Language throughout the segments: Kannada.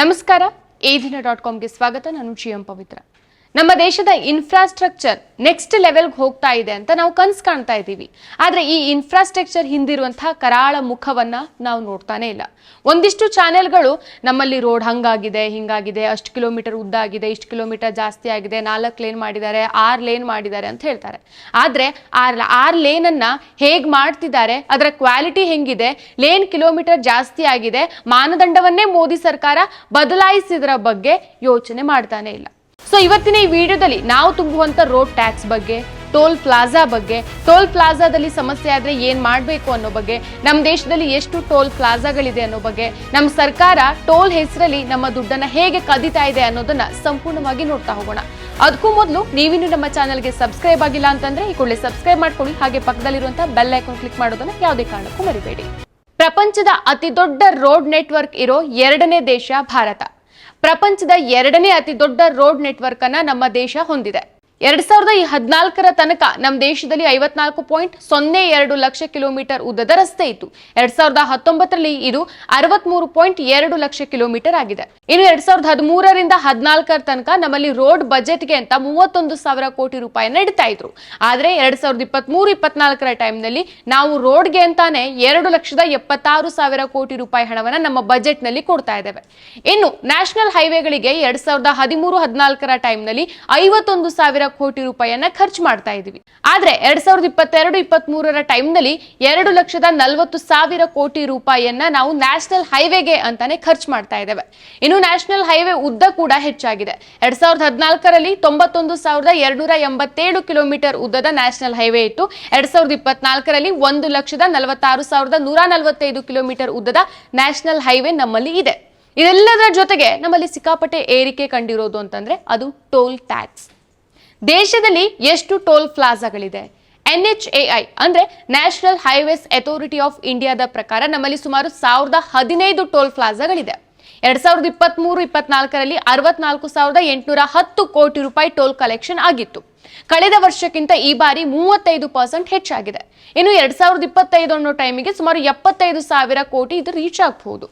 ನಮಸ್ಕಾರ. ಏದಿನ ದಿನ ಡಾಟ್ ಕಾಮ್ಗೆ ಸ್ವಾಗತ. ನಾನು ಜಿಎಂ ಪವಿತ್ರ. ನಮ್ಮ ದೇಶದ ಇನ್ಫ್ರಾಸ್ಟ್ರಕ್ಚರ್ ನೆಕ್ಸ್ಟ್ ಲೆವೆಲ್ಗೆ ಹೋಗ್ತಾ ಇದೆ ಅಂತ ನಾವು ಕನ್ಸ್ ಕಾಣ್ತಾ ಇದ್ದೀವಿ. ಆದ್ರೆ ಈ ಇನ್ಫ್ರಾಸ್ಟ್ರಕ್ಚರ್ ಹಿಂದಿರುವಂತಹ ಕರಾಳ ಮುಖವನ್ನ ನಾವು ನೋಡ್ತಾನೆ ಇಲ್ಲ. ಒಂದಿಷ್ಟು ಚಾನೆಲ್ಗಳು ನಮ್ಮಲ್ಲಿ ರೋಡ್ ಹಂಗಾಗಿದೆ, ಹಿಂಗಾಗಿದೆ, ಅಷ್ಟು ಕಿಲೋಮೀಟರ್ ಉದ್ದ ಆಗಿದೆ, ಇಷ್ಟು ಕಿಲೋಮೀಟರ್ ಜಾಸ್ತಿ ಆಗಿದೆ, ನಾಲ್ಕು ಲೇನ್ ಮಾಡಿದ್ದಾರೆ, ಆರು ಲೇನ್ ಮಾಡಿದ್ದಾರೆ ಅಂತ ಹೇಳ್ತಾರೆ. ಆದ್ರೆ ಆರ್ ಆರ್ ಲೇನ್ ಅನ್ನ ಹೇಗ್ ಮಾಡ್ತಿದ್ದಾರೆ, ಅದರ ಕ್ವಾಲಿಟಿ ಹೆಂಗಿದೆ ಲೇನ್ ಕಿಲೋಮೀಟರ್ ಜಾಸ್ತಿ ಆಗಿದೆ, ಮಾನದಂಡವನ್ನೇ ಮೋದಿ ಸರ್ಕಾರ ಬದಲಾಯಿಸಿದ್ರ ಬಗ್ಗೆ ಯೋಚನೆ ಮಾಡ್ತಾನೆ ಇಲ್ಲ. ಸೊ ಇವತ್ತಿನ ಈ ವಿಡಿಯೋದಲ್ಲಿ ನಾವು ತುಂಬುವಂತ ರೋಡ್ ಟ್ಯಾಕ್ಸ್ ಬಗ್ಗೆ ಟೋಲ್ ಪ್ಲಾಜಾ ಬಗ್ಗೆ ಟೋಲ್ ಪ್ಲಾಜಾದಲ್ಲಿ ಸಮಸ್ಯೆ ಆದ್ರೆ ಏನು ಮಾಡಬೇಕು ಅನ್ನೋ ಬಗ್ಗೆ ನಮ್ಮ ದೇಶದಲ್ಲಿ ಎಷ್ಟು ಟೋಲ್ ಪ್ಲಾಜಾಗಳಿದೆ ಅನ್ನೋ ಬಗ್ಗೆ ನಮ್ಮ ಸರ್ಕಾರ ಟೋಲ್ ಹೆಸರಲ್ಲಿ ನಮ್ಮ ದುಡ್ಡನ್ನ ಹೇಗೆ ಕದೀತಾ ಇದೆ ಅನ್ನೋದನ್ನ ಸಂಪೂರ್ಣವಾಗಿ ನೋಡ್ತಾ ಹೋಗೋಣ. ಅದಕ್ಕೂ ಮೊದಲು ನೀವಿನ್ನು ನಮ್ಮ ಚಾನಲ್ಗೆ ಸಬ್ಸ್ಕ್ರೈಬ್ ಆಗಿಲ್ಲ ಅಂತಂದ್ರೆ ಈ ಕೂಡಲೇ ಸಬ್ಸ್ಕ್ರೈಬ್ ಮಾಡ್ಕೊಳ್ಳಿ. ಹಾಗೆ ಪಕ್ಕದಲ್ಲಿರುವಂಥ ಬೆಲ್ ಐಕಾನ್ ಕ್ಲಿಕ್ ಮಾಡೋದನ್ನ ಯಾವುದೇ ಕಾರಣಕ್ಕೂ ಮರಿಬೇಡಿ. ಪ್ರಪಂಚದ ಅತಿ ದೊಡ್ಡ ರೋಡ್ ನೆಟ್ವರ್ಕ್ ಇರೋ ಎರಡನೇ ದೇಶ ಭಾರತ. ಪ್ರಪಂಚದ ಎರಡನೇ ಅತಿ ದೊಡ್ಡ ರೋಡ್ ನೆಟ್ವರ್ಕ್ ಅನ್ನ ನಮ್ಮ ದೇಶ ಹೊಂದಿದೆ. ಎರಡ್ ಸಾವಿರದ ಹದಿನಾಲ್ಕರ ತನಕ ನಮ್ಮ ದೇಶದಲ್ಲಿ ಐವತ್ನಾಲ್ಕು ಪಾಯಿಂಟ್ ಸೊನ್ನೆ ಎರಡು ಲಕ್ಷ ಕಿಲೋಮೀಟರ್ ಉದ್ದದ ರಸ್ತೆ ಇತ್ತು. ಎರಡ್ ಸಾವಿರದ ಹತ್ತೊಂಬತ್ತರಲ್ಲಿ ಇದು ಅರವತ್ಮೂರು ಪಾಯಿಂಟ್ ಎರಡು ಲಕ್ಷ ಕಿಲೋಮೀಟರ್ ಆಗಿದೆ. ಇನ್ನು ಎರಡ್ ಸಾವಿರದ ಹದಿಮೂರರಿಂದ ಹದಿನಾಲ್ಕರ ತನಕ ನಮ್ಮಲ್ಲಿ ರೋಡ್ ಬಜೆಟ್ಗೆ ಅಂತ ಮೂವತ್ತೊಂದು ಸಾವಿರ ಕೋಟಿ ರೂಪಾಯಿ ನಡೀತಾ ಇದ್ರು. ಆದ್ರೆ ಎರಡ್ ಸಾವಿರದ ಇಪ್ಪತ್ಮೂರು, ಇಪ್ಪತ್ನಾಲ್ಕರ ಟೈಮ್ನಲ್ಲಿ ನಾವು ರೋಡ್ಗೆ ಅಂತಾನೆ ಎರಡು ಲಕ್ಷದ ಎಪ್ಪತ್ತಾರು ಸಾವಿರ ಕೋಟಿ ರೂಪಾಯಿ ಹಣವನ್ನ ನಮ್ಮ ಬಜೆಟ್ನಲ್ಲಿ ಕೊಡ್ತಾ ಇದ್ದೇವೆ. ಇನ್ನು ನ್ಯಾಷನಲ್ ಹೈವೇಗಳಿಗೆ ಎರಡ್ ಸಾವಿರದ ಹದಿಮೂರು, ಹದಿನಾಲ್ಕರ ಟೈಮ್ನಲ್ಲಿ ಐವತ್ತೊಂದು ಸಾವಿರ ಕೋಟಿ ರೂಪಾಯಿಯನ್ನ ಖರ್ಚು ಮಾಡ್ತಾ ಇದೀವಿ. ಆದ್ರೆ ಎರಡ್ ಸಾವಿರದ ಇಪ್ಪತ್ತೆರಡು ಇಪ್ಪತ್ತ್ ಮೂರರ ಟೈಮ್ನಲ್ಲಿ ಎರಡು ಲಕ್ಷದ ನಲವತ್ತು ಸಾವಿರ ಕೋಟಿ ರೂಪಾಯಿಯನ್ನ ನಾವು ನ್ಯಾಷನಲ್ ಹೈವೇಗೆ ಅಂತಾನೆ ಖರ್ಚು ಮಾಡ್ತಾ ಇದ್ದೇವೆ. ಇನ್ನು ನ್ಯಾಷನಲ್ ಹೈವೇ ಉದ್ದ ಕೂಡ ಹೆಚ್ಚಾಗಿದೆ. ಎರಡ್ ಸಾವಿರದ ಹದಿನಾಲ್ಕರಲ್ಲಿ ತೊಂಬತ್ತೊಂದು ಸಾವಿರದ ಎರಡ್ನೂರ ಎಂಬತ್ತೇಳು ಕಿಲೋಮೀಟರ್ ಉದ್ದದ ನ್ಯಾಷನಲ್ ಹೈವೇ ಇತ್ತು. ಎರಡ್ ಸಾವಿರದ ಇಪ್ಪತ್ನಾಲ್ಕರಲ್ಲಿ ಒಂದು ಲಕ್ಷದ ನಲವತ್ತಾರು ಸಾವಿರದ ನೂರ ನಲವತ್ತೈದು ಕಿಲೋಮೀಟರ್ ಉದ್ದದ ನ್ಯಾಷನಲ್ ಹೈವೇ ನಮ್ಮಲ್ಲಿ ಇದೆ. ಇದೆಲ್ಲದರ ಜೊತೆಗೆ ನಮ್ಮಲ್ಲಿ ಸಿಕ್ಕಾಪಟ್ಟೆ ಏರಿಕೆ ಕಂಡಿರೋದು ಅಂತಂದ್ರೆ ಅದು ಟೋಲ್ ಟ್ಯಾಕ್ಸ್. ದೇಶದಲ್ಲಿ ಎಷ್ಟು ಟೋಲ್ ಪ್ಲಾಜಾಗಳಿದೆ? ಎನ್ ಎಚ್ ಎ ಐ ಅಂದ್ರೆ ನ್ಯಾಷನಲ್ ಹೈವೇಸ್ ಅಥಾರಿಟಿ ಆಫ್ ಇಂಡಿಯಾದ ಪ್ರಕಾರ ನಮ್ಮಲ್ಲಿ ಸುಮಾರು ಸಾವಿರದ ಹದಿನೈದು ಟೋಲ್ ಪ್ಲಾಜಾಗಳಿದೆ. ಎರಡ್ ಸಾವಿರದ ಇಪ್ಪತ್ತ್ ಮೂರು ಇಪ್ಪತ್ನಾಲ್ಕರಲ್ಲಿ ಅರವತ್ನಾಲ್ಕು ಸಾವಿರದ ಎಂಟುನೂರ ಹತ್ತು ಕೋಟಿ ರೂಪಾಯಿ ಟೋಲ್ ಕಲೆಕ್ಷನ್ ಆಗಿತ್ತು. ಕಳೆದ ವರ್ಷಕ್ಕಿಂತ ಈ ಬಾರಿ ಮೂವತ್ತೈದು ಪರ್ಸೆಂಟ್ ಹೆಚ್ಚಾಗಿದೆ. ಇನ್ನು ಎರಡ್ ಸಾವಿರದ ಇಪ್ಪತ್ತೈದು ಅನ್ನೋ ಟೈಮಿಗೆ ಸುಮಾರು ಎಪ್ಪತ್ತೈದು ಸಾವಿರ ಕೋಟಿ ಇದು ರೀಚ್ ಆಗಬಹುದು.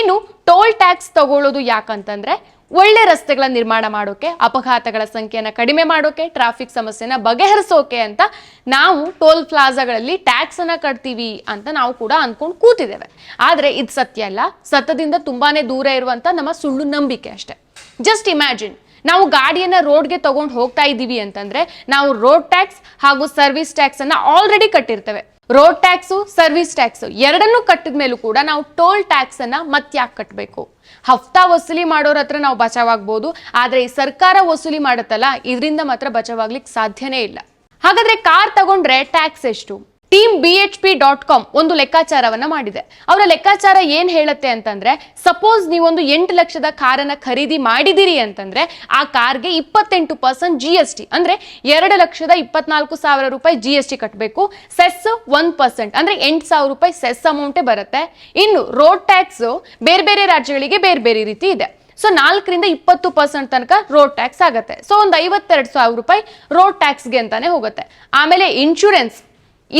ಇನ್ನು ಟೋಲ್ ಟ್ಯಾಕ್ಸ್ ತಗೊಳ್ಳೋದು ಯಾಕಂತಂದ್ರೆ ಒಳ್ಳೆ ರಸ್ತೆಗಳ ನಿರ್ಮಾಣ ಮಾಡೋಕೆ, ಅಪಘಾತಗಳ ಸಂಖ್ಯೆಯನ್ನು ಕಡಿಮೆ ಮಾಡೋಕೆ ಟ್ರಾಫಿಕ್ ಸಮಸ್ಯೆನ ಬಗೆಹರಿಸೋಕೆ ಅಂತ ನಾವು ಟೋಲ್ ಪ್ಲಾಜಾಗಳಲ್ಲಿ ಟ್ಯಾಕ್ಸ್ ಅನ್ನ ಕಟ್ತೀವಿ ಅಂತ ನಾವು ಕೂಡ ಅಂದ್ಕೊಂಡು ಕೂತಿದ್ದೇವೆ. ಆದರೆ ಇದು ಸತ್ಯ ಅಲ್ಲ. ಸತ್ತದಿಂದ ತುಂಬಾನೇ ದೂರ ಇರುವಂತ ನಮ್ಮ ಸುಳ್ಳು ನಂಬಿಕೆ ಅಷ್ಟೇ. ಜಸ್ಟ್ ಇಮ್ಯಾಜಿನ್ ನಾವು ಗಾಡಿಯನ್ನ ರೋಡ್ಗೆ ತಗೊಂಡು ಹೋಗ್ತಾ ಇದ್ದೀವಿ ಅಂತಂದ್ರೆ ನಾವು ರೋಡ್ ಟ್ಯಾಕ್ಸ್ ಹಾಗೂ ಸರ್ವಿಸ್ ಟ್ಯಾಕ್ಸ್ ಅನ್ನ ಆಲ್ರೆಡಿ ಕಟ್ಟಿರ್ತೇವೆ. ರೋಡ್ ಟ್ಯಾಕ್ಸು, ಸರ್ವಿಸ್ ಟ್ಯಾಕ್ಸ್ ಎರಡನ್ನೂ ಕಟ್ಟಿದ ಮೇಲೂ ಕೂಡ ನಾವು ಟೋಲ್ ಟ್ಯಾಕ್ಸ್ ಅನ್ನ ಮತ್ತ್ಯಾಕೆ ಕಟ್ಟಬೇಕು ಹಫ್ತಾ ವಸೂಲಿ ಮಾಡೋರ ಹತ್ರ ನಾವು ಬಚಾವಾಗ್ಬೋದು, ಆದ್ರೆ ಈ ಸರ್ಕಾರ ವಸೂಲಿ ಮಾಡುತ್ತಲ್ಲ, ಇದರಿಂದ ಮಾತ್ರ ಬಚಾವಾಗ್ಲಿಕ್ಕೆ ಸಾಧ್ಯನೇ ಇಲ್ಲ. ಹಾಗಾದ್ರೆ ಕಾರ್ ತಗೊಂಡ್ರೆ ಟ್ಯಾಕ್ಸ್ ಎಷ್ಟು? Team B H P dot com ಒಂದು ಲೆಕ್ಕಾಚಾರವನ್ನ ಮಾಡಿದೆ. ಅವರ ಲೆಕ್ಕಾಚಾರ ಏನ್ ಹೇಳುತ್ತೆ ಅಂತಂದ್ರೆ ಸಪೋಸ್ ನೀವೊಂದು ಎಂಟು ಲಕ್ಷದ ಕಾರನ್ನ ಖರೀದಿ ಮಾಡಿದಿರಿ ಅಂತಂದ್ರೆ, ಆ ಕಾರ್ಗೆ ಇಪ್ಪತ್ತೆಂಟು ಪರ್ಸೆಂಟ್ ಜಿ ಎಸ್ ಟಿ ಅಂದ್ರೆ ಎರಡು ಲಕ್ಷದ ಇಪ್ಪತ್ನಾಲ್ಕು ಸಾವಿರ ರೂಪಾಯಿ ಜಿ ಎಸ್ ಟಿ ಕಟ್ಟಬೇಕು ಸೆಸ್ ಒನ್ ಪರ್ಸೆಂಟ್ ಅಂದ್ರೆ ಎಂಟು ಸಾವಿರ ರೂಪಾಯಿ ಸೆಸ್ ಅಮೌಂಟೇ ಬರುತ್ತೆ. ಇನ್ನು ರೋಡ್ ಟ್ಯಾಕ್ಸ್ ಬೇರೆ ಬೇರೆ ರಾಜ್ಯಗಳಿಗೆ ಬೇರೆ ಬೇರೆ ರೀತಿ ಇದೆ. ಸೊ ನಾಲ್ಕರಿಂದ ಇಪ್ಪತ್ತು ಪರ್ಸೆಂಟ್ ತನಕ ರೋಡ್ ಟ್ಯಾಕ್ಸ್ ಆಗುತ್ತೆ. ಸೊ ಒಂದು ಐವತ್ತೆರಡು ಸಾವಿರ ರೂಪಾಯಿ ರೋಡ್ ಟ್ಯಾಕ್ಸ್ಗೆ ಅಂತಾನೆ ಹೋಗುತ್ತೆ. ಆಮೇಲೆ ಇನ್ಶೂರೆನ್ಸ್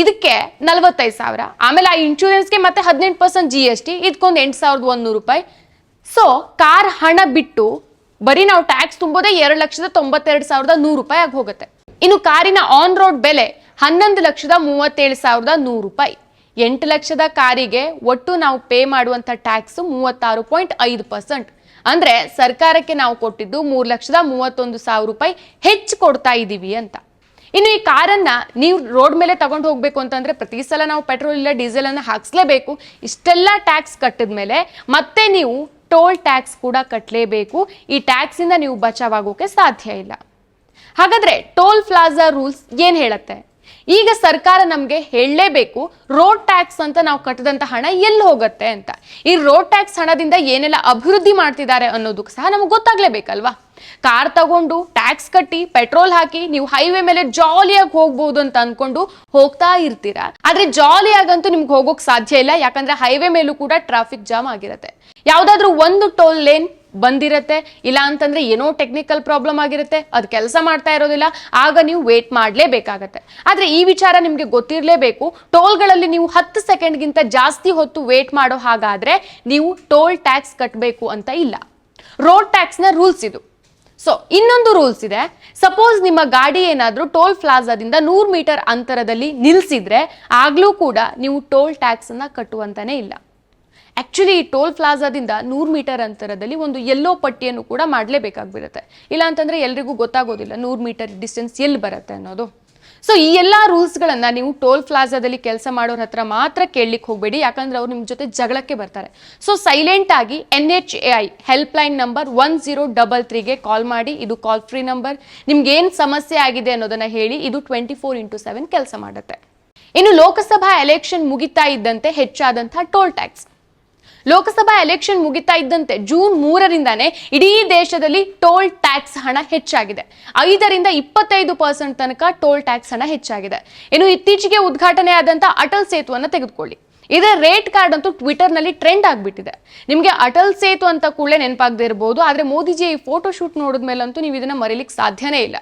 ಇದಕ್ಕೆ ನಲವತ್ತೈದು ಸಾವಿರ. ಆಮೇಲೆ ಆ ಇನ್ಶೂರೆನ್ಸ್ಗೆ ಮತ್ತೆ ಹದಿನೆಂಟು ಪರ್ಸೆಂಟ್ ಜಿ ಎಸ್ ಟಿ ಇದಕ್ಕೊಂದು ಎಂಟು ಸಾವಿರದ ಒಂದೂರು ರೂಪಾಯಿ. ಸೊ ಕಾರ್ ಹಣ ಬಿಟ್ಟು ಬರೀ ನಾವು ಟ್ಯಾಕ್ಸ್ ತುಂಬೋದೇ ಎರಡು ಲಕ್ಷದ ತೊಂಬತ್ತೆರಡು ಸಾವಿರದ ನೂರು ರೂಪಾಯಿ ಆಗಿ ಹೋಗುತ್ತೆ ಇನ್ನು ಕಾರಿನ ಆನ್ ರೋಡ್ ಬೆಲೆ ಹನ್ನೊಂದು ಲಕ್ಷದ ಮೂವತ್ತೇಳು ಸಾವಿರದ ನೂರು ರೂಪಾಯಿ. ಎಂಟು ಲಕ್ಷದ ಕಾರಿಗೆ ಒಟ್ಟು ನಾವು ಪೇ ಮಾಡುವಂಥ ಟ್ಯಾಕ್ಸ್ ಮೂವತ್ತಾರು ಪಾಯಿಂಟ್ ಐದು ಪರ್ಸೆಂಟ್ ಅಂದರೆ ಸರ್ಕಾರಕ್ಕೆ ನಾವು ಕೊಟ್ಟಿದ್ದು ಮೂರು ಲಕ್ಷದ ಮೂವತ್ತೊಂದು ಸಾವಿರ ರೂಪಾಯಿ ಹೆಚ್ಚು ಕೊಡ್ತಾ ಇದ್ದೀವಿ ಅಂತ. ಇನ್ನು ಈ ಕಾರನ್ನ ನೀವು ರೋಡ್ ಮೇಲೆ ತಗೊಂಡು ಹೋಗ್ಬೇಕು ಅಂತಂದ್ರೆ ಪ್ರತಿ ಸಲ ನಾವು ಪೆಟ್ರೋಲ್ ಇಲ್ಲ ಡೀಸೆಲ್ ಅನ್ನ ಹಾಕ್ಸ್ಲೇಬೇಕು. ಇಷ್ಟೆಲ್ಲ ಟ್ಯಾಕ್ಸ್ ಕಟ್ಟಿದ ಮೇಲೆ ಮತ್ತೆ ನೀವು ಟೋಲ್ ಟ್ಯಾಕ್ಸ್ ಕೂಡ ಕಟ್ಟಲೇಬೇಕು ಈ ಟ್ಯಾಕ್ಸ್ ಇಂದ ನೀವು ಬಚಾವಾಗೋಕೆ ಸಾಧ್ಯ ಇಲ್ಲ. ಹಾಗಾದ್ರೆ ಟೋಲ್ ಪ್ಲಾಜಾ ರೂಲ್ಸ್ ಏನ್ ಹೇಳತ್ತೆ? ಈಗ ಸರ್ಕಾರ ನಮಗೆ ಹೇಳಲೇಬೇಕು ರೋಡ್ ಟ್ಯಾಕ್ಸ್ ಅಂತ ನಾವು ಕಟ್ಟದಂತ ಹಣ ಎಲ್ಲಿ ಹೋಗುತ್ತೆ ಅಂತ. ಈ ರೋಡ್ ಟ್ಯಾಕ್ಸ್ ಹಣದಿಂದ ಏನೆಲ್ಲ ಅಭಿವೃದ್ಧಿ ಮಾಡ್ತಿದ್ದಾರೆ ಅನ್ನೋದಕ್ಕೆ ಸಹ ನಮಗೆ ಗೊತ್ತಾಗ್ಲೇಬೇಕಲ್ವಾ? ಕಾರ್ ತಗೊಂಡು ಟ್ಯಾಕ್ಸ್ ಕಟ್ಟಿ ಪೆಟ್ರೋಲ್ ಹಾಕಿ ನೀವು ಹೈವೇ ಮೇಲೆ ಜಾಲಿಯಾಗಿ ಹೋಗ್ಬೋದು ಅಂತ ಅನ್ಕೊಂಡು ಹೋಗ್ತಾ ಇರ್ತೀರಾ? ಆದ್ರೆ ಜಾಲಿಯಾಗಂತೂ ನಿಮ್ಗೆ ಹೋಗೋಕ್ ಸಾಧ್ಯ ಇಲ್ಲ, ಯಾಕಂದ್ರೆ ಹೈವೇ ಮೇಲೂ ಕೂಡ ಟ್ರಾಫಿಕ್ ಜಾಮ್ ಆಗಿರುತ್ತೆ. ಯಾವ್ದಾದ್ರು ಒಂದು ಟೋಲ್ ಲೇನ್ ಬಂದಿರತ್ತೆ. ಇಲ್ಲ ಅಂತಂದ್ರೆ ಏನೋ ಟೆಕ್ನಿಕಲ್ ಪ್ರಾಬ್ಲಮ್ ಆಗಿರುತ್ತೆ. ಅದು ಕೆಲಸ ಮಾಡ್ತಾ ಇರೋದಿಲ್ಲ. ಆಗ ನೀವು ವೇಟ್ ಮಾಡಲೇಬೇಕಾಗತ್ತೆ. ಆದ್ರೆ ಈ ವಿಚಾರ ನಿಮ್ಗೆ ಗೊತ್ತಿರಲೇಬೇಕು. ಟೋಲ್ಗಳಲ್ಲಿ ನೀವು ಹತ್ತು ಸೆಕೆಂಡ್ಗಿಂತ ಜಾಸ್ತಿ ಹೊತ್ತು ವೇಟ್ ಮಾಡೋ ಹಾಗಾದ್ರೆ ನೀವು ಟೋಲ್ ಟ್ಯಾಕ್ಸ್ ಕಟ್ಟಬೇಕು ಅಂತ ಇಲ್ಲ. ರೋಡ್ ಟ್ಯಾಕ್ಸ್ನ ರೂಲ್ಸ್ ಇದು. ಸೊ ಇನ್ನೊಂದು ರೂಲ್ಸ್ ಇದೆ. ಸಪೋಸ್ ನಿಮ್ಮ ಗಾಡಿ ಏನಾದರೂ ಟೋಲ್ ಪ್ಲಾಜಾದಿಂದ ನೂರು ಮೀಟರ್ ಅಂತರದಲ್ಲಿ ನಿಲ್ಲಿಸಿದ್ರೆ ಆಗಲೂ ಕೂಡ ನೀವು ಟೋಲ್ ಟ್ಯಾಕ್ಸ್ ಕಟ್ಟುವಂತನೇ ಕಟ್ಟುವಂತಾನೆ ಇಲ್ಲ. ಆಕ್ಚುಲಿ ಈ ಟೋಲ್ ಪ್ಲಾಜಾದಿಂದ ನೂರು ಮೀಟರ್ ಅಂತರದಲ್ಲಿ ಒಂದು ಎಲ್ಲೋ ಪಟ್ಟಿಯನ್ನು ಕೂಡ ಮಾಡಲೇಬೇಕಾಗ್ಬಿಡುತ್ತೆ. ಇಲ್ಲ ಅಂತಂದ್ರೆ ಎಲ್ರಿಗೂ ಗೊತ್ತಾಗೋದಿಲ್ಲ ನೂರು ಮೀಟರ್ ಡಿಸ್ಟೆನ್ಸ್ ಎಲ್ಲಿ ಬರುತ್ತೆ ಅನ್ನೋದು. ಸೊ ಈ ಎಲ್ಲ ರೂಲ್ಸ್ಗಳನ್ನು ನೀವು ಟೋಲ್ ಪ್ಲಾಜಾದಲ್ಲಿ ಕೆಲಸ ಮಾಡೋರ ಹತ್ರ ಮಾತ್ರ ಕೇಳಲಿಕ್ಕೆ ಹೋಗಬೇಡಿ. ಯಾಕಂದ್ರೆ ಅವ್ರು ನಿಮ್ಮ ಜೊತೆ ಜಗಳಕ್ಕೆ ಬರ್ತಾರೆ. ಸೊ ಸೈಲೆಂಟ್ ಆಗಿ N H A I help line number one zero double ತ್ರೀಗೆ call ಮಾಡಿ. ಇದು ಕಾಲ್ ಫ್ರೀ ನಂಬರ್ ನಿಮ್ಗೆ ಏನು ಸಮಸ್ಯೆ ಆಗಿದೆ ಅನ್ನೋದನ್ನು ಹೇಳಿ ಇದು ಟ್ವೆಂಟಿ ಫೋರ್ ಇಂಟು ಸೆವೆನ್ ಕೆಲಸ ಮಾಡುತ್ತೆ. ಇನ್ನು ಲೋಕಸಭಾ ಎಲೆಕ್ಷನ್ ಮುಗಿತಾ ಇದ್ದಂತೆ ಹೆಚ್ಚಾದಂಥ ಟೋಲ್ ಟ್ಯಾಕ್ಸ್. ಲೋಕಸಭಾ ಎಲೆಕ್ಷನ್ ಮುಗಿತಾ ಇದ್ದಂತೆ ಜೂನ್ ಮೂರರಿಂದಾನೇ ಇಡೀ ದೇಶದಲ್ಲಿ ಟೋಲ್ ಟ್ಯಾಕ್ಸ್ ಹಣ ಹೆಚ್ಚಾಗಿದೆ. ಐದರಿಂದ ಇಪ್ಪತ್ತೈದು ಪರ್ಸೆಂಟ್ ತನಕ ಟೋಲ್ ಟ್ಯಾಕ್ಸ್ ಹಣ ಹೆಚ್ಚಾಗಿದೆ. ಇನ್ನು ಇತ್ತೀಚೆಗೆ ಉದ್ಘಾಟನೆ ಆದಂತ ಅಟಲ್ ಸೇತುವನ್ನು ತೆಗೆದುಕೊಳ್ಳಿ. ಇದರ ರೇಟ್ ಕಾರ್ಡ್ ಅಂತೂ ಟ್ವಿಟರ್ನಲ್ಲಿ ಟ್ರೆಂಡ್ ಆಗಿಬಿಟ್ಟಿದೆ. ನಿಮಗೆ ಅಟಲ್ ಸೇತು ಅಂತ ಕೂಡಲೇ ನೆನಪಾಗದೇ ಇರಬಹುದು ಆದ್ರೆ ಮೋದಿಜಿ ಈ ಫೋಟೋ ಶೂಟ್ ನೋಡಿದ್ಮೇಲಂತೂ ನೀವು ಇದನ್ನ ಮರೀಲಿಕ್ಕೆ ಸಾಧ್ಯನೇ ಇಲ್ಲ.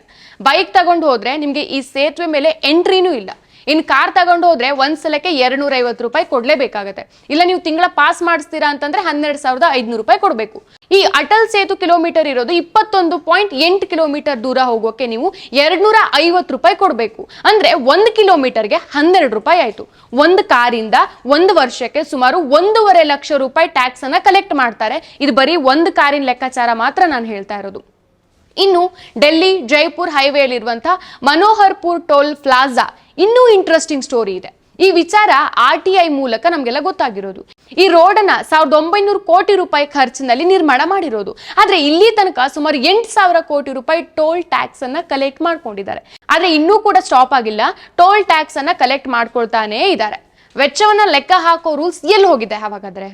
ಬೈಕ್ ತಗೊಂಡು ಹೋದ್ರೆ ನಿಮಗೆ ಈ ಸೇತುವೆ ಮೇಲೆ ಎಂಟ್ರಿನೂ ಇಲ್ಲ. ಇನ್ ಕಾರ್ ತಗೊಂಡು ಹೋದ್ರೆ ಒಂದ್ ಸಲಕ್ಕೆ ಎರಡ್ನೂರ ಐವತ್ತು ರೂಪಾಯಿ ಕೊಡ್ಲೇಬೇಕಾಗತ್ತೆ. ಇಲ್ಲ ನೀವು ತಿಂಗಳ ಪಾಸ್ ಮಾಡಿಸ್ತೀರಾ ಅಂತಂದ್ರೆ ಹನ್ನೆರಡು ಸಾವಿರದ ಐದ್ನೂರು ರೂಪಾಯಿ ಕೊಡಬೇಕು. ಈ ಅಟಲ್ ಸೇತು ಕಿಲೋಮೀಟರ್ ಇರೋದು ಇಪ್ಪತ್ತೊಂದು ಪಾಯಿಂಟ್ ಎಂಟು ಕಿಲೋಮೀಟರ್ ದೂರ ಹೋಗೋಕೆ ನೀವು ಎರಡ್ನೂರ ಐವತ್ತು ರೂಪಾಯಿ ಕೊಡಬೇಕು. ಅಂದ್ರೆ ಒಂದು ಕಿಲೋಮೀಟರ್ಗೆ ಹನ್ನೆರಡು ರೂಪಾಯಿ ಆಯ್ತು. ಒಂದು ಕಾರಿಂದ ಒಂದು ವರ್ಷಕ್ಕೆ ಸುಮಾರು ಒಂದೂವರೆ ಲಕ್ಷ ರೂಪಾಯಿ ಟ್ಯಾಕ್ಸ್ ಅನ್ನ ಕಲೆಕ್ಟ್ ಮಾಡ್ತಾರೆ. ಇದು ಬರೀ ಒಂದು ಕಾರಿನ ಲೆಕ್ಕಾಚಾರ ಮಾತ್ರ ನಾನು ಹೇಳ್ತಾ ಇರೋದು. ಇನ್ನು ಡೆಲ್ಲಿ, ಜೈಪುರ್ ಹೈವೇಲಿರುವಂತಹ ಮನೋಹರ್ಪುರ್ ಟೋಲ್ ಪ್ಲಾಜಾ ಇನ್ನೂ ಇಂಟ್ರೆಸ್ಟಿಂಗ್ ಸ್ಟೋರಿ ಇದೆ. ಈ ವಿಚಾರ ಆರ್ ಟಿ ಐ ಮೂಲಕ ನಮಗೆಲ್ಲ ಗೊತ್ತಾಗಿರೋದು. ಈ ರೋಡನ್ನ ಸಾವಿರದ ಒಂಬೈನೂರು ಕೋಟಿ ರೂಪಾಯಿ ಖರ್ಚಿನಲ್ಲಿ ನಿರ್ಮಾಣ ಮಾಡಿರೋದು. ಆದ್ರೆ ಇಲ್ಲಿ ತನಕ ಸುಮಾರು ಎಂಟು ಸಾವಿರ ಕೋಟಿ ರೂಪಾಯಿ ಟೋಲ್ ಟ್ಯಾಕ್ಸ್ ಅನ್ನ ಕಲೆಕ್ಟ್ ಮಾಡ್ಕೊಂಡಿದ್ದಾರೆ. ಆದ್ರೆ ಇನ್ನೂ ಕೂಡ ಸ್ಟಾಪ್ ಆಗಿಲ್ಲ. ಟೋಲ್ ಟ್ಯಾಕ್ಸ್ ಅನ್ನ ಕಲೆಕ್ಟ್ ಮಾಡ್ಕೊಳ್ತಾನೇ ಇದ್ದಾರೆ. ವೆಚ್ಚವನ್ನ ಲೆಕ್ಕ ಹಾಕೋ ರೂಲ್ಸ್ ಎಲ್ಲಿ ಹೋಗಿದೆ ಹಾಗಾದ್ರೆ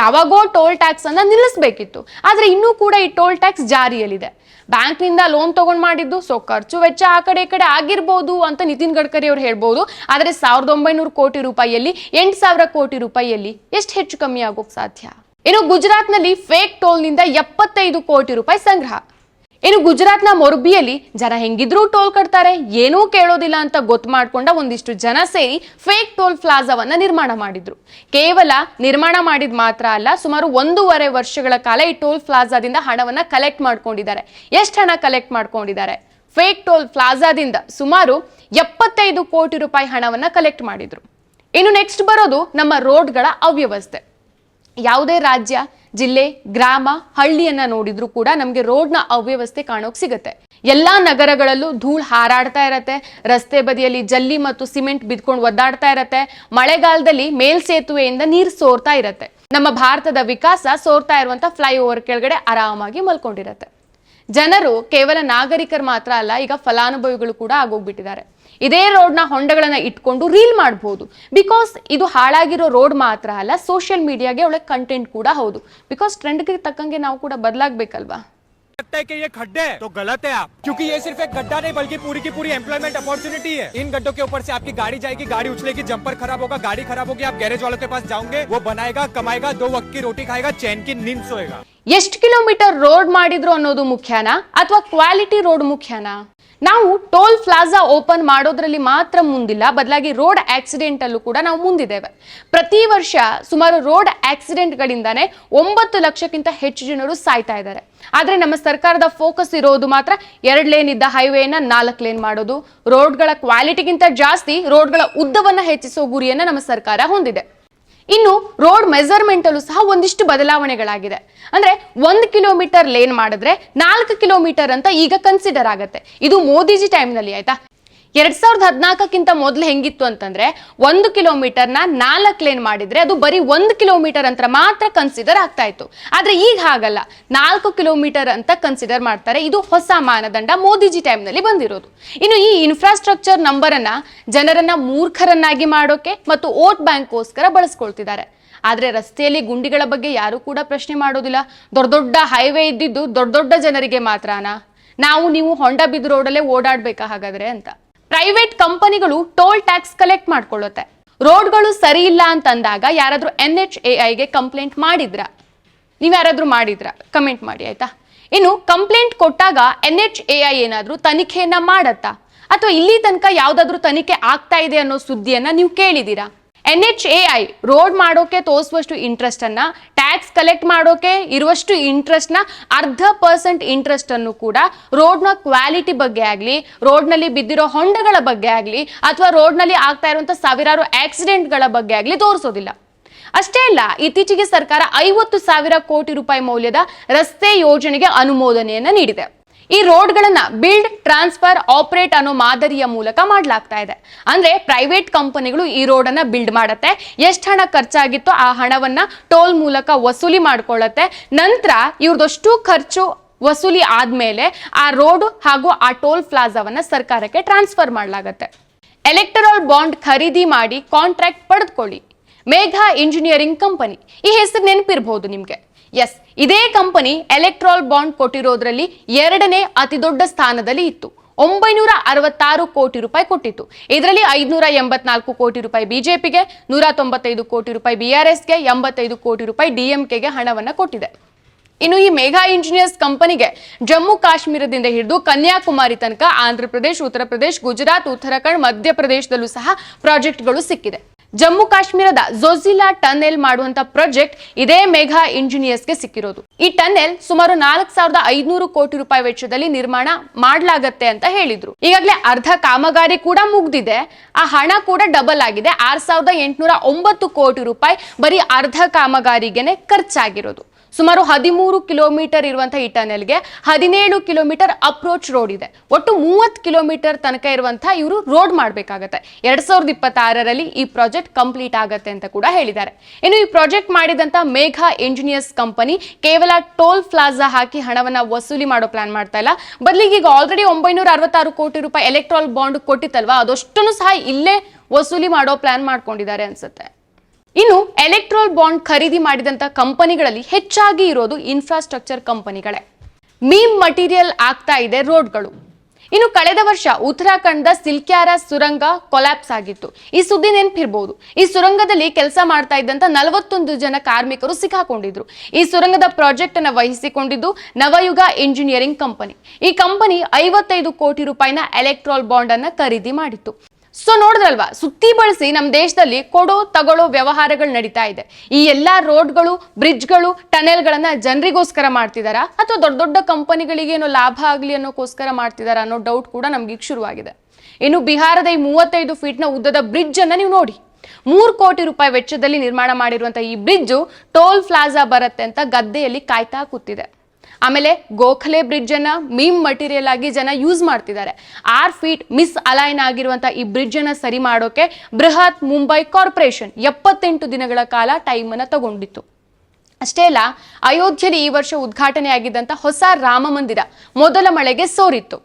ಯಾವಾಗೋ ಟೋಲ್ ಟ್ಯಾಕ್ಸ್ ಅನ್ನ ನಿಲ್ಲಿಸಬೇಕಿತ್ತು. ಆದ್ರೆ ಇನ್ನೂ ಕೂಡ ಈ ಟೋಲ್ ಟ್ಯಾಕ್ಸ್ ಜಾರಿಯಲ್ಲಿದೆ. ಬ್ಯಾಂಕ್ನಿಂದ ಲೋನ್ ತಗೊಂಡ್ ಮಾಡಿದ್ದು, ಸೊ ಖರ್ಚು ವೆಚ್ಚ ಆ ಕಡೆ ಈ ಕಡೆ ಆಗಿರ್ಬೋದು ಅಂತ ನಿತಿನ್ ಗಡ್ಕರಿ ಅವ್ರು ಹೇಳ್ಬೋದು. ಆದ್ರೆ ಸಾವಿರದ ಒಂಬೈನೂರು ಕೋಟಿ ರೂಪಾಯಿಯಲ್ಲಿ, ಎಂಟು ಸಾವಿರ ಕೋಟಿ ರೂಪಾಯಿಯಲ್ಲಿ ಎಷ್ಟು ಹೆಚ್ಚು ಕಮ್ಮಿ ಆಗೋಕ್ ಸಾಧ್ಯ? ಇನ್ನು ಗುಜರಾತ್ನಲ್ಲಿ ಫೇಕ್ ಟೋಲ್ನಿಂದ ಎಪ್ಪತ್ತೈದು ಕೋಟಿ ರೂಪಾಯಿ ಸಂಗ್ರಹ. ಇನ್ನು ಗುಜರಾತ್ನ ಮೊರ್ಬಿಯಲ್ಲಿ ಜನ ಹೆಂಗಿದ್ರೂ ಟೋಲ್ ಕಟ್ತಾರೆ, ಏನೂ ಕೇಳೋದಿಲ್ಲ ಅಂತ ಗೊತ್ತು ಮಾಡ್ಕೊಂಡ ಒಂದಿಷ್ಟು ಜನ ಸೇರಿ ಫೇಕ್ ಟೋಲ್ ಪ್ಲಾಜಾವನ್ನ ನಿರ್ಮಾಣ ಮಾಡಿದ್ರು. ಕೇವಲ ನಿರ್ಮಾಣ ಮಾಡಿದ ಮಾತ್ರ ಅಲ್ಲ, ಸುಮಾರು ಒಂದೂವರೆ ವರ್ಷಗಳ ಕಾಲ ಈ ಟೋಲ್ ಪ್ಲಾಜಾದಿಂದ ಹಣವನ್ನ ಕಲೆಕ್ಟ್ ಮಾಡ್ಕೊಂಡಿದ್ದಾರೆ. ಎಷ್ಟು ಹಣ ಕಲೆಕ್ಟ್ ಮಾಡ್ಕೊಂಡಿದ್ದಾರೆ? ಫೇಕ್ ಟೋಲ್ ಪ್ಲಾಜಾದಿಂದ ಸುಮಾರು ಎಪ್ಪತ್ತೈದು ಕೋಟಿ ರೂಪಾಯಿ ಹಣವನ್ನ ಕಲೆಕ್ಟ್ ಮಾಡಿದ್ರು. ಇನ್ನು ನೆಕ್ಸ್ಟ್ ಬರೋದು ನಮ್ಮ ರೋಡ್ಗಳ ಅವ್ಯವಸ್ಥೆ. ಯಾವುದೇ ರಾಜ್ಯ, ಜಿಲ್ಲೆ, ಗ್ರಾಮ, ಹಳ್ಳಿಯನ್ನ ನೋಡಿದ್ರು ಕೂಡ ನಮಗೆ ರೋಡ್ನ ಅವ್ಯವಸ್ಥೆ ಕಾಣೋಕ್ ಸಿಗುತ್ತೆ. ಎಲ್ಲಾ ನಗರಗಳಲ್ಲೂ ಧೂಳ್ ಹಾರಾಡ್ತಾ ಇರತ್ತೆ. ರಸ್ತೆ ಬದಿಯಲ್ಲಿ ಜಲ್ಲಿ ಮತ್ತು ಸಿಮೆಂಟ್ ಬಿದ್ಕೊಂಡು ಒದ್ದಾಡ್ತಾ ಇರತ್ತೆ. ಮಳೆಗಾಲದಲ್ಲಿ ಮೇಲ್ಸೇತುವೆಯಿಂದ ನೀರು ಸೋರ್ತಾ ಇರತ್ತೆ. ನಮ್ಮ ಭಾರತದ ವಿಕಾಸ ಸೋರ್ತಾ ಇರುವಂತ ಫ್ಲೈಓವರ್ ಕೆಳಗಡೆ ಆರಾಮಾಗಿ ಮಲ್ಕೊಂಡಿರತ್ತೆ. ಜನರು ಕೇವಲ ನಾಗರಿಕರು ಮಾತ್ರ ಅಲ್ಲ, ಈಗ ಫಲಾನುಭವಿಗಳು ಕೂಡ ಆಗೋಗ್ಬಿಟ್ಟಿದ್ದಾರೆ. ಇದೇ ರೋಡ್ನ ಹೊಂಡಗಳನ್ನ ಇಟ್ಕೊಂಡು ರೀಲ್ ಮಾಡಬಹುದು ಬಿಕಾಸ್ ಇದು ಹಾಳಾಗಿರೋ ರೋಡ್ ಮಾತ್ರ ಅಲ್ಲ ಸೋಷಿಯಲ್ ಮೀಡಿಯಾಗೆ ಒಳ್ಳೆ ಕಂಟೆಂಟ್ ಕೂಡ ಹೌದು ಬಿಕಾಸ್ ಟ್ರೆಂಡ್ಗೆ ತಕ್ಕಂಗೆ ನಾವು ಕೂಡ ಬದಲಾಗಬೇಕಲ್ವಾ लगता है कि ये खड्डे है तो गलत है आप क्योंकि ये सिर्फ एक गड्ढा नहीं बल्कि पूरी की पूरी एम्प्लॉयमेंट अपॉर्चुनिटी है इन गड्ढों के ऊपर से आपकी गाड़ी जाएगी गाड़ी उछलेगी जंपर खराब होगा गाड़ी खराब होगी आप गैरेज वालों के पास जाओगे वो बनाएगा कमाएगा दो वक्त की रोटी खाएगा चैन की नींद सोएगा ಎಷ್ಟು ಕಿಲೋಮೀಟರ್ ರೋಡ್ ಮಾಡಿದ್ರು ಅನ್ನೋದು ಮುಖ್ಯನಾ ಅಥವಾ ಕ್ವಾಲಿಟಿ ರೋಡ್ ಮುಖ್ಯನಾ ನಾವು ಟೋಲ್ ಪ್ಲಾಜಾ ಓಪನ್ ಮಾಡೋದ್ರಲ್ಲಿ ಮಾತ್ರ ಮುಂದಿಲ್ಲ, ಬದಲಾಗಿ ರೋಡ್ ಆಕ್ಸಿಡೆಂಟ್ ಅಲ್ಲೂ ಕೂಡ ನಾವು ಮುಂದಿದ್ದೇವೆ. ಪ್ರತಿ ವರ್ಷ ಸುಮಾರು ರೋಡ್ ಆಕ್ಸಿಡೆಂಟ್ಗಳಿಂದಾನೇ ಒಂಬತ್ತು ಲಕ್ಷಕ್ಕಿಂತ ಹೆಚ್ಚು ಜನರು ಸಾಯ್ತಾ ಇದ್ದಾರೆ. ಆದರೆ ನಮ್ಮ ಸರ್ಕಾರದ ಫೋಕಸ್ ಇರೋದು ಮಾತ್ರ ಎರಡು ಲೇನ್ ಇದ್ದ ಹೈವೇನ ನಾಲ್ಕು ಲೇನ್ ಮಾಡೋದು. ರೋಡ್ಗಳ ಕ್ವಾಲಿಟಿಗಿಂತ ಜಾಸ್ತಿ ರೋಡ್ಗಳ ಉದ್ದವನ್ನ ಹೆಚ್ಚಿಸೋ ಗುರಿಯನ್ನ ನಮ್ಮ ಸರ್ಕಾರ ಹೊಂದಿದೆ. ಇನ್ನು ರೋಡ್ ಮೆಸರ್ಮೆಂಟ್ ಅಲ್ಲೂ ಸಹ ಒಂದಿಷ್ಟು ಬದಲಾವಣೆಗಳಾಗಿದೆ. ಅಂದ್ರೆ ಒಂದು ಕಿಲೋಮೀಟರ್ ಲೇನ್ ಮಾಡಿದ್ರೆ ನಾಲ್ಕು ಕಿಲೋಮೀಟರ್ ಅಂತ ಈಗ ಕನ್ಸಿಡರ್ ಆಗುತ್ತೆ. ಇದು ಮೋದಿಜಿ ಟೈಮ್ನಲ್ಲಿ ಆಯ್ತಾ? ಎರಡ್ ಸಾವಿರದ ಹದಿನಾಲ್ಕಕ್ಕಿಂತ ಮೊದಲು ಹೆಂಗಿತ್ತು ಅಂತಂದ್ರೆ ಒಂದು ಕಿಲೋಮೀಟರ್ನ ನಾಲ್ಕು ಲೇನ್ ಮಾಡಿದ್ರೆ ಅದು ಬರೀ ಒಂದು ಕಿಲೋಮೀಟರ್ ಅಂತ ಮಾತ್ರ ಕನ್ಸಿಡರ್ ಆಗ್ತಾ ಇತ್ತು. ಆದ್ರೆ ಈಗ ಹಾಗಲ್ಲ. ನಾಲ್ಕು ಕಿಲೋಮೀಟರ್ ಅಂತ ಕನ್ಸಿಡರ್ ಮಾಡ್ತಾರೆ. ಇದು ಹೊಸ ಮಾನದಂಡ ಮೋದಿಜಿ ಟೈಮ್ನಲ್ಲಿ ಬಂದಿರೋದು. ಇನ್ನು ಈ ಇನ್ಫ್ರಾಸ್ಟ್ರಕ್ಚರ್ ನಂಬರ್ ಅನ್ನ ಜನರನ್ನ ಮೂರ್ಖರನ್ನಾಗಿ ಮಾಡೋಕೆ ಮತ್ತು ವೋಟ್ ಬ್ಯಾಂಕ್ಗೋಸ್ಕರ ಬಳಸ್ಕೊಳ್ತಿದ್ದಾರೆ. ಆದ್ರೆ ರಸ್ತೆಯಲ್ಲಿ ಗುಂಡಿಗಳ ಬಗ್ಗೆ ಯಾರು ಕೂಡ ಪ್ರಶ್ನೆ ಮಾಡೋದಿಲ್ಲ. ದೊಡ್ಡ ದೊಡ್ಡ ಹೈವೇ ಇದ್ದಿದ್ದು ದೊಡ್ಡ ದೊಡ್ಡ ಜನರಿಗೆ ಮಾತ್ರನಾ? ನಾವು ನೀವು ಹೊಂಡ ಬಿದ್ದು ರೋಡಲ್ಲೇ ಓಡಾಡ್ಬೇಕಾ ಹಾಗಾದ್ರೆ ಅಂತ. ಪ್ರೈವೇಟ್ ಕಂಪನಿಗಳು ಟೋಲ್ ಟ್ಯಾಕ್ಸ್ ಕಲೆಕ್ಟ್ ಮಾಡ್ಕೊಳ್ಳುತ್ತೆ. ರೋಡ್ಗಳು ಸರಿ ಇಲ್ಲ ಅಂತಂದಾಗ ಯಾರಾದರೂ ಎನ್ ಎಚ್ ಎ ಐಗೆ ಕಂಪ್ಲೇಂಟ್ ಮಾಡಿದ್ರ? ನೀವ್ ಯಾರಾದ್ರೂ ಮಾಡಿದ್ರ? ಕಮೆಂಟ್ ಮಾಡಿ, ಆಯ್ತಾ? ಇನ್ನು ಕಂಪ್ಲೇಂಟ್ ಕೊಟ್ಟಾಗ ಎನ್ ಎಚ್ ಎ ಐ ಏನಾದ್ರೂ ತನಿಖೆಯನ್ನ ಮಾಡತ್ತಾ? ಅಥವಾ ಇಲ್ಲಿ ತನಕ ಯಾವ್ದಾದ್ರೂ ತನಿಖೆ ಆಗ್ತಾ ಇದೆ ಅನ್ನೋ ಸುದ್ದಿಯನ್ನ ನೀವು ಕೇಳಿದೀರಾ? N H A I road ಮಾಡೋಕೆ ತೋರಿಸುವಷ್ಟು ಇಂಟ್ರೆಸ್ಟ್ ಅನ್ನ ಟ್ಯಾಕ್ಸ್ ಕಲೆಕ್ಟ್ ಮಾಡೋಕೆ ಇರುವಷ್ಟು ಇಂಟ್ರೆಸ್ಟ್ನ, ಅರ್ಧ ಪರ್ಸೆಂಟ್ ಇಂಟ್ರೆಸ್ಟ್ ಅನ್ನು ಕೂಡ ರೋಡ್ನ ಕ್ವಾಲಿಟಿ ಬಗ್ಗೆ ಆಗ್ಲಿ ರೋಡ್ನಲ್ಲಿ ಬಿದ್ದಿರೋ ಹೊಂಡಗಳ ಬಗ್ಗೆ ಆಗ್ಲಿ, ಅಥವಾ ರೋಡ್ನಲ್ಲಿ ಆಗ್ತಾ ಇರುವಂತಹ ಸಾವಿರಾರು ಆಕ್ಸಿಡೆಂಟ್ಗಳ ಬಗ್ಗೆ ಆಗ್ಲಿ ತೋರಿಸೋದಿಲ್ಲ. ಅಷ್ಟೇ ಅಲ್ಲ, ಇತ್ತೀಚೆಗೆ ಸರ್ಕಾರ ಐವತ್ತು ಸಾವಿರ ಕೋಟಿ ರೂಪಾಯಿ ಮೌಲ್ಯದ ರಸ್ತೆ ಯೋಜನೆಗೆ ಅನುಮೋದನೆಯನ್ನ ನೀಡಿದೆ. ಈ ರೋಡ್ಗಳನ್ನ ಬಿಲ್ಡ್, ಟ್ರಾನ್ಸ್ಫರ್, ಆಪರೇಟ್ ಅನ್ನೋ ಮಾದರಿಯ ಮೂಲಕ ಮಾಡಲಾಗ್ತಾ ಇದೆ. ಅಂದ್ರೆ ಪ್ರೈವೇಟ್ ಕಂಪನಿಗಳು ಈ ರೋಡ್ ಬಿಲ್ಡ್ ಮಾಡುತ್ತೆ. ಎಷ್ಟು ಹಣ ಖರ್ಚಾಗಿತ್ತೋ ಆ ಹಣವನ್ನ ಟೋಲ್ ಮೂಲಕ ವಸೂಲಿ ಮಾಡ್ಕೊಳ್ಳತ್ತೆ. ನಂತರ ಇವ್ರದಷ್ಟು ಖರ್ಚು ವಸೂಲಿ ಆದ್ಮೇಲೆ ಆ ರೋಡ್ ಹಾಗೂ ಆ ಟೋಲ್ ಪ್ಲಾಜಾವನ್ನ ಸರ್ಕಾರಕ್ಕೆ ಟ್ರಾನ್ಸ್ಫರ್ ಮಾಡಲಾಗತ್ತೆ. ಎಲೆಕ್ಟರಲ್ ಬಾಂಡ್ ಖರೀದಿ ಮಾಡಿ ಕಾಂಟ್ರಾಕ್ಟ್ ಪಡೆದುಕೊಳ್ಳಿ. Megha engineering company. ಈ ಹೆಸರು ನೆನಪಿರಬಹುದು ನಿಮಗೆ. ಎಸ್ ಇದೇ ಕಂಪನಿ ಎಲೆಕ್ಟ್ರಾಲ್ ಬಾಂಡ್ ಕೊಟ್ಟಿರೋದ್ರಲ್ಲಿ ಎರಡನೇ ಅತಿ ದೊಡ್ಡ ಸ್ಥಾನದಲ್ಲಿ ಇತ್ತು. ಒಂಬೈನೂರ ಅರವತ್ತಾರು ಕೋಟಿ ರೂಪಾಯಿ ಕೊಟ್ಟಿತ್ತು. ಇದರಲ್ಲಿ ಐದುನೂರ ಎಂಬತ್ನಾಲ್ಕು ಕೋಟಿ ರೂಪಾಯಿ ಬಿಜೆಪಿಗೆ ನೂರ ತೊಂಬತ್ತೈದು ಕೋಟಿ ರೂಪಾಯಿ ಬಿಆರ್ಎಸ್ಗೆ, ಎಂಬತ್ತೈದು ಕೋಟಿ ರೂಪಾಯಿ ಡಿಎಂಕೆಗೆ ಹಣವನ್ನು ಕೊಟ್ಟಿದೆ. ಇನ್ನು ಈ ಮೇಘಾ ಇಂಜಿನಿಯರ್ಸ್ ಕಂಪನಿಗೆ ಜಮ್ಮು ಕಾಶ್ಮೀರದಿಂದ ಹಿಡಿದು ಕನ್ಯಾಕುಮಾರಿ ತನಕ ಆಂಧ್ರ ಪ್ರದೇಶ್, ಉತ್ತರ ಪ್ರದೇಶ್, ಗುಜರಾತ್, ಉತ್ತರಾಖಂಡ್ ಮಧ್ಯಪ್ರದೇಶದಲ್ಲೂ ಸಹ ಪ್ರಾಜೆಕ್ಟ್ಗಳು ಸಿಕ್ಕಿದೆ. ಜಮ್ಮು ಕಾಶ್ಮೀರದ ಜೋಜಿಲಾ ಟನೆಲ್ ಮಾಡುವಂತ ಪ್ರಾಜೆಕ್ಟ್ ಇದೇ ಮೇಘಾ ಇಂಜಿನಿಯರ್ಸ್ಗೆ ಸಿಕ್ಕಿರೋದು. ಈ ಟನ್ನೆಲ್ ಸುಮಾರು ನಾಲ್ಕು ಸಾವಿರದ ಐದುನೂರು ಕೋಟಿ ರೂಪಾಯಿ ವೆಚ್ಚದಲ್ಲಿ ನಿರ್ಮಾಣ ಮಾಡಲಾಗತ್ತೆ ಅಂತ ಹೇಳಿದ್ರು. ಈಗಾಗಲೇ ಅರ್ಧ ಕಾಮಗಾರಿ ಕೂಡ ಮುಗ್ದಿದೆ. ಆ ಹಣ ಕೂಡ ಡಬಲ್ ಆಗಿದೆ. ಆರ್ ಸಾವಿರದ ಎಂಟುನೂರ ಒಂಬತ್ತು ಕೋಟಿ ರೂಪಾಯಿ ಬರೀ ಅರ್ಧ ಕಾಮಗಾರಿಗೆನೆ ಖರ್ಚಾಗಿರೋದು. ಸುಮಾರು ಹದಿಮೂರು ಕಿಲೋಮೀಟರ್ ಇರುವಂತಹ ಈ ಟನೆಲ್ಗೆ ಹದಿನೇಳು ಕಿಲೋಮೀಟರ್ ಅಪ್ರೋಚ್ ರೋಡ್ ಇದೆ. ಒಟ್ಟು ಮೂವತ್ತು ಕಿಲೋಮೀಟರ್ ತನಕ ಇರುವಂತಹ ಇವರು ರೋಡ್ ಮಾಡಬೇಕಾಗತ್ತೆ. ಎರಡ್ ಸಾವಿರದ ಇಪ್ಪತ್ತಾರರಲ್ಲಿ ಈ ಪ್ರಾಜೆಕ್ಟ್ ಕಂಪ್ಲೀಟ್ ಆಗತ್ತೆ ಅಂತ ಕೂಡ ಹೇಳಿದ್ದಾರೆ. ಇನ್ನು ಈ ಪ್ರಾಜೆಕ್ಟ್ ಮಾಡಿದಂತ ಮೇಘಾ ಇಂಜಿನಿಯರ್ಸ್ ಕಂಪನಿ ಕೇವಲ ಟೋಲ್ ಪ್ಲಾಜಾ ಹಾಕಿ ಹಣವನ್ನ ವಸೂಲಿ ಮಾಡೋ ಪ್ಲಾನ್ ಮಾಡ್ತಾ ಇಲ್ಲ. ಬದಲಿಗೆ ಈಗ ಆಲ್ರೆಡಿ ಒಂಬೈನೂರ ಅರವತ್ತಾರು ಕೋಟಿ ರೂಪಾಯಿ ಎಲೆಕ್ಟ್ರಾಲ್ ಬಾಂಡ್ ಕೊಟ್ಟಿತ್ತಲ್ವಾ? ಅದಷ್ಟನ್ನು ಸಹ ಇಲ್ಲೇ ವಸೂಲಿ ಮಾಡೋ ಪ್ಲಾನ್ ಮಾಡ್ಕೊಂಡಿದ್ದಾರೆ ಅನ್ಸುತ್ತೆ. ಇನ್ನು ಎಲೆಕ್ಟ್ರಾಲ್ ಬಾಂಡ್ ಖರೀದಿ ಮಾಡಿದಂತ ಕಂಪನಿಗಳಲ್ಲಿ ಹೆಚ್ಚಾಗಿ ಇರೋದು ಇನ್ಫ್ರಾಸ್ಟ್ರಕ್ಚರ್ ಕಂಪನಿಗಳೇ. ಮೀಮ್ ಮಟೀರಿಯಲ್ ಆಗ್ತಾ ಇದೆ ರೋಡ್ಗಳು. ಇನ್ನು ಕಳೆದ ವರ್ಷ ಉತ್ತರಾಖಂಡದ ಸಿಲ್ಕ್ಯಾರ ಸುರಂಗ ಕೊಲ್ಯಾಪ್ಸ್ ಆಗಿತ್ತು. ಈ ಸುದ್ದಿ ನೆನಪಿರ್ಬೋದು. ಈ ಸುರಂಗದಲ್ಲಿ ಕೆಲಸ ಮಾಡ್ತಾ ಇದ್ದಂತ ನಲವತ್ತೊಂದು ಜನ ಕಾರ್ಮಿಕರು ಸಿಕ್ಕಾಕೊಂಡಿದ್ರು. ಈ ಸುರಂಗದ ಪ್ರಾಜೆಕ್ಟ್ ಅನ್ನು ವಹಿಸಿಕೊಂಡಿದ್ದು ನವಯುಗ ಇಂಜಿನಿಯರಿಂಗ್ ಕಂಪನಿ ಈ ಕಂಪನಿ ಐವತ್ತೈದು ಕೋಟಿ ರೂಪಾಯಿನ ಎಲೆಕ್ಟ್ರಾಲ್ ಬಾಂಡ್ ಅನ್ನ ಖರೀದಿ ಮಾಡಿತ್ತು. ಸೊ ನೋಡಿದ್ರಲ್ವಾ, ಸುತ್ತಿ ಬಳಸಿ ನಮ್ಮ ದೇಶದಲ್ಲಿ ಕೊಡೋ ತಗೊಳ್ಳೋ ವ್ಯವಹಾರಗಳು ನಡೀತಾ ಇದೆ. ಈ ಎಲ್ಲಾ ರೋಡ್ಗಳು ಬ್ರಿಡ್ಜ್ಗಳು ಟನೆಲ್ಗಳನ್ನ ಜನರಿಗೋಸ್ಕರ ಮಾಡ್ತಿದಾರಾ? ಅಥವಾ ದೊಡ್ಡ ದೊಡ್ಡ ಕಂಪನಿಗಳಿಗೆ ಏನೋ ಲಾಭ ಆಗಲಿ ಅನ್ನೋಕ್ಕೋಸ್ಕರ ಮಾಡ್ತಿದಾರಾ ಅನ್ನೋ ಡೌಟ್ ಕೂಡ ನಮ್ಗೆ ಈಗ ಶುರುವಾಗಿದೆ. ಇನ್ನು ಬಿಹಾರದ ಈ ಮೂವತ್ತೈದು ಫೀಟ್ನ ಉದ್ದದ ಬ್ರಿಡ್ಜ್ ಅನ್ನ ನೀವು ನೋಡಿ. ಮೂರು ಕೋಟಿ ರೂಪಾಯಿ ವೆಚ್ಚದಲ್ಲಿ ನಿರ್ಮಾಣ ಮಾಡಿರುವಂತಹ ಈ ಬ್ರಿಡ್ಜು ಟೋಲ್ ಪ್ಲಾಜಾ ಬರುತ್ತೆ ಅಂತ ಗದ್ದೆಯಲ್ಲಿ ಕಾಯ್ತಾ ಕೂತಿದೆ. ಆಮೇಲೆ ಗೋಖಲೆ ಬ್ರಿಡ್ಜ್ ಅನ್ನ ಮೀಮ್ ಮಟೀರಿಯಲ್ ಆಗಿ ಜನ ಯೂಸ್ ಮಾಡ್ತಿದ್ದಾರೆ. ಆರ್ ಫೀಟ್ ಮಿಸ್ ಅಲೈನ್ ಆಗಿರುವಂತ ಈ ಬ್ರಿಡ್ಜ್ ಅನ್ನ ಸರಿ ಮಾಡೋಕೆ ಬೃಹತ್ ಮುಂಬೈ ಕಾರ್ಪೊರೇಷನ್ ಎಪ್ಪತ್ತೆಂಟು ದಿನಗಳ ಕಾಲ ಟೈಮ್ ಅನ್ನ ತಗೊಂಡಿತ್ತು. ಅಷ್ಟೇ ಅಲ್ಲ ಅಯೋಧ್ಯೆಯಲ್ಲಿ ಈ ವರ್ಷ ಉದ್ಘಾಟನೆ ಆಗಿದ್ದಂತ ಹೊಸ ರಾಮ ಮಂದಿರ ಮೊದಲ ಮಳೆಗೆ ಸೋರಿತ್ತು.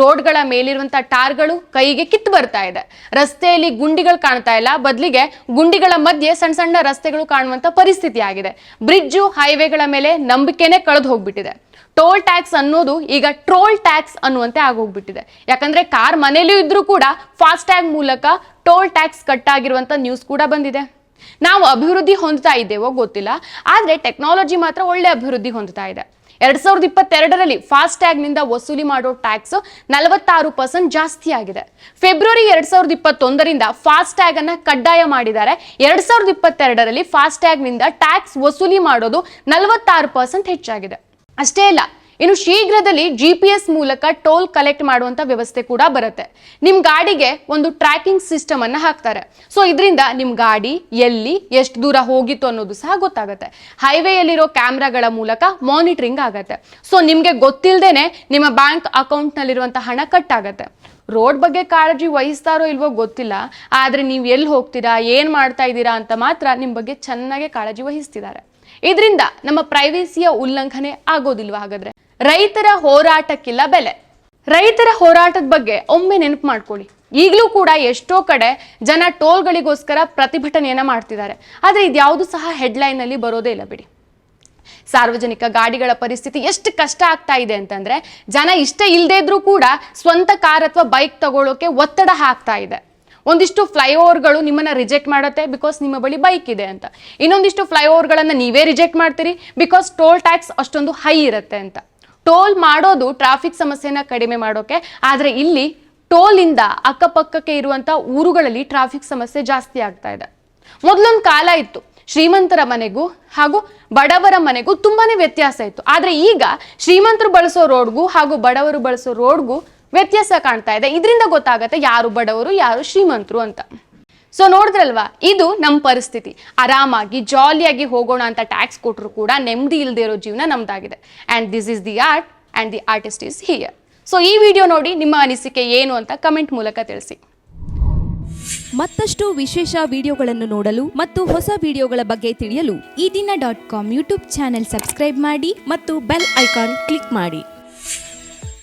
ರೋಡ್ಗಳ ಮೇಲಿರುವಂತ ಟಾರ್ಗಳು ಕೈಗೆ ಕಿತ್ತು ಬರ್ತಾ ಇದೆ. ರಸ್ತೆಯಲ್ಲಿ ಗುಂಡಿಗಳು ಕಾಣ್ತಾ ಇಲ್ಲ. ಬದಲಿಗೆ ಗುಂಡಿಗಳ ಮಧ್ಯೆ ಸಣ್ಣ ಸಣ್ಣ ರಸ್ತೆಗಳು ಕಾಣುವಂತ ಪರಿಸ್ಥಿತಿ ಆಗಿದೆ. ಬ್ರಿಡ್ಜು, ಹೈವೇಗಳ ಮೇಲೆ ನಂಬಿಕೆನೆ ಕಳೆದು ಹೋಗ್ಬಿಟ್ಟಿದೆ. ಟೋಲ್ ಟ್ಯಾಕ್ಸ್ ಅನ್ನೋದು ಈಗ ಟ್ರೋಲ್ ಟ್ಯಾಕ್ಸ್ ಅನ್ನುವಂತೆ ಆಗೋಗ್ಬಿಟ್ಟಿದೆ ಯಾಕಂದ್ರೆ ಕಾರ್ ಮನೆಯಲ್ಲೂ ಇದ್ರೂ ಕೂಡ ಫಾಸ್ಟ್ ಟ್ಯಾಗ್ ಮೂಲಕ ಟೋಲ್ ಟ್ಯಾಕ್ಸ್ ಕಟ್ ಆಗಿರುವಂತ ನ್ಯೂಸ್ ಕೂಡ ಬಂದಿದೆ. ನಾವು ಅಭಿವೃದ್ಧಿ ಹೊಂದ್ತಾ ಇದ್ದೇವೋ ಗೊತ್ತಿಲ್ಲ. ಆದ್ರೆ ಟೆಕ್ನಾಲಜಿ ಮಾತ್ರ ಒಳ್ಳೆ ಅಭಿವೃದ್ಧಿ ಹೊಂದ್ತಾ ಇದೆ. ಎರಡ್ ಸಾವಿರದ ಇಪ್ಪತ್ತೆರಡರಲ್ಲಿ ಫಾಸ್ಟ್ ಟ್ಯಾಗ್ನಿಂದ ವಸೂಲಿ ಮಾಡೋ ಟ್ಯಾಕ್ಸ್ ನಲವತ್ತಾರು ಪರ್ಸೆಂಟ್ ಜಾಸ್ತಿ ಆಗಿದೆ. ಫೆಬ್ರವರಿ ಎರಡ್ ಸಾವಿರದ ಇಪ್ಪತ್ತೊಂದರಿಂದ ಫಾಸ್ಟ್ ಟ್ಯಾಗ್ ಅನ್ನ ಕಡ್ಡಾಯ ಮಾಡಿದ್ದಾರೆ. ಎರಡ್ ಸಾವಿರದ ಇಪ್ಪತ್ತೆರಡರಲ್ಲಿ ಫಾಸ್ಟ್ ಟ್ಯಾಗ್ನಿಂದ ಟ್ಯಾಕ್ಸ್ ವಸೂಲಿ ಮಾಡೋದು ನಲವತ್ತಾರು ಪರ್ಸೆಂಟ್ ಹೆಚ್ಚಾಗಿದೆ. ಅಷ್ಟೇ ಅಲ್ಲ ಇನ್ನು ಶೀಘ್ರದಲ್ಲಿ ಜಿಪಿಎಸ್ ಮೂಲಕ ಟೋಲ್ ಕಲೆಕ್ಟ್ ಮಾಡುವಂತ ವ್ಯವಸ್ಥೆ ಕೂಡ ಬರುತ್ತೆ. ನಿಮ್ ಗಾಡಿಗೆ ಒಂದು ಟ್ರ್ಯಾಕಿಂಗ್ ಸಿಸ್ಟಮ್ ಅನ್ನ ಹಾಕ್ತಾರೆ. ಸೊ ಇದರಿಂದ ನಿಮ್ ಗಾಡಿ ಎಲ್ಲಿ, ಎಷ್ಟು ದೂರ ಹೋಗಿತ್ತು ಅನ್ನೋದು ಸಹ ಗೊತ್ತಾಗುತ್ತೆ. ಹೈವೇಯಲ್ಲಿರೋ ಕ್ಯಾಮ್ರಾಗಳ ಮೂಲಕ ಮಾನಿಟರಿಂಗ್ ಆಗತ್ತೆ. ಸೊ ನಿಮ್ಗೆ ಗೊತ್ತಿಲ್ಲದೇನೆ ನಿಮ್ಮ ಬ್ಯಾಂಕ್ ಅಕೌಂಟ್ ನಲ್ಲಿರುವಂತ ಹಣ ಕಟ್ ಆಗತ್ತೆ. ರೋಡ್ ಬಗ್ಗೆ ಕಾಳಜಿ ವಹಿಸ್ತಾರೋ ಇಲ್ವೋ ಗೊತ್ತಿಲ್ಲ. ಆದ್ರೆ ನೀವು ಎಲ್ಲಿ ಹೋಗ್ತೀರಾ, ಏನ್ ಮಾಡ್ತಾ ಇದ್ದೀರಾ ಅಂತ ಮಾತ್ರ ನಿಮ್ ಬಗ್ಗೆ ಚೆನ್ನಾಗಿ ಕಾಳಜಿ ವಹಿಸ್ತಿದ್ದಾರೆ. ಇದರಿಂದ ನಮ್ಮ ಪ್ರೈವೇಸಿಯ ಉಲ್ಲಂಘನೆ ಆಗೋದಿಲ್ವಾ ಹಾಗಾದ್ರೆ? ರೈತರ ಹೋರಾಟಕ್ಕಿಲ್ಲ ಬೆಲೆ. ರೈತರ ಹೋರಾಟದ ಬಗ್ಗೆ ಒಮ್ಮೆ ನೆನಪು ಮಾಡ್ಕೊಳ್ಳಿ. ಈಗಲೂ ಕೂಡ ಎಷ್ಟೋ ಕಡೆ ಜನ ಟೋಲ್ಗಳಿಗೋಸ್ಕರ ಪ್ರತಿಭಟನೆಯನ್ನ ಮಾಡ್ತಿದ್ದಾರೆ. ಆದರೆ ಇದ್ಯಾವುದು ಸಹ ಹೆಡ್ಲೈನಲ್ಲಿ ಬರೋದೇ ಇಲ್ಲ ಬಿಡಿ. ಸಾರ್ವಜನಿಕ ಗಾಡಿಗಳ ಪರಿಸ್ಥಿತಿ ಎಷ್ಟು ಕಷ್ಟ ಆಗ್ತಾ ಇದೆ ಅಂತಂದ್ರೆ, ಜನ ಇಷ್ಟ ಇಲ್ಲದೇ ಇದ್ರೂ ಕೂಡ ಸ್ವಂತ ಕಾರ್ ಅಥವಾ ಬೈಕ್ ತಗೊಳ್ಳೋಕೆ ಒತ್ತಡ ಹಾಕ್ತಾ ಇದೆ. ಒಂದಿಷ್ಟು ಫ್ಲೈಓವರ್ಗಳು ನಿಮ್ಮನ್ನ ರಿಜೆಕ್ಟ್ ಮಾಡುತ್ತೆ ಬಿಕಾಸ್ ನಿಮ್ಮ ಬಳಿ ಬೈಕ್ ಇದೆ ಅಂತ. ಇನ್ನೊಂದಿಷ್ಟು ಫ್ಲೈಓವರ್ಗಳನ್ನು ನೀವೇ ರಿಜೆಕ್ಟ್ ಮಾಡ್ತೀರಿ ಬಿಕಾಸ್ ಟೋಲ್ ಟ್ಯಾಕ್ಸ್ ಅಷ್ಟೊಂದು ಹೈ ಇರುತ್ತೆ ಅಂತ. ಟೋಲ್ ಮಾಡೋದು ಟ್ರಾಫಿಕ್ ಸಮಸ್ಯೆನ ಕಡಿಮೆ ಮಾಡೋಕೆ, ಆದ್ರೆ ಇಲ್ಲಿ ಟೋಲ್ ಇಂದ ಅಕ್ಕಪಕ್ಕಕ್ಕೆ ಇರುವಂತಹ ಊರುಗಳಲ್ಲಿ ಟ್ರಾಫಿಕ್ ಸಮಸ್ಯೆ ಜಾಸ್ತಿ ಆಗ್ತಾ ಇದೆ. ಮೊದಲೊಂದು ಕಾಲ ಇತ್ತು, ಶ್ರೀಮಂತರ ಮನೆಗೂ ಹಾಗೂ ಬಡವರ ಮನೆಗೂ ತುಂಬಾನೇ ವ್ಯತ್ಯಾಸ ಇತ್ತು. ಆದ್ರೆ ಈಗ ಶ್ರೀಮಂತರು ಬಳಸೋ ರೋಡ್ಗೂ ಹಾಗೂ ಬಡವರು ಬಳಸೋ ರೋಡ್ಗೂ ವ್ಯತ್ಯಾಸ ಕಾಣ್ತಾ ಇದೆ. ಇದರಿಂದ ಗೊತ್ತಾಗತ್ತೆ ಯಾರು ಬಡವರು, ಯಾರು ಶ್ರೀಮಂತರು ಅಂತ. ಸೊ ನೋಡಿದ್ರಲ್ವಾ? ಇದು ನಮ್ಮ ಪರಿಸ್ಥಿತಿ. ಆರಾಮಾಗಿ ಜಾಲಿಯಾಗಿ ಹೋಗೋಣ ಅಂತ ಟ್ಯಾಕ್ಸ್ ಕೊಟ್ಟರು ಕೂಡ ನೆಮ್ಮದಿ ಇಲ್ಲದೆ ಇರೋ ಜೀವನ ನಮ್ದಾಗಿದೆ. And this is the art and the artist is here so ಈ ವಿಡಿಯೋ ನೋಡಿ ನಿಮ್ಮ ಅನಿಸಿಕೆ ಏನು ಅಂತ ಕಮೆಂಟ್ ಮೂಲಕ ತಿಳಿಸಿ. ಮತ್ತಷ್ಟು ವಿಶೇಷ ವಿಡಿಯೋಗಳನ್ನು ನೋಡಲು ಮತ್ತು ಹೊಸ ವಿಡಿಯೋಗಳ ಬಗ್ಗೆ ತಿಳಿಯಲು Eedina dot com YouTube channel subscribe ಮಾಡಿ ಮತ್ತು ಬೆಲ್ ಐಕಾನ್ ಕ್ಲಿಕ್ ಮಾಡಿ.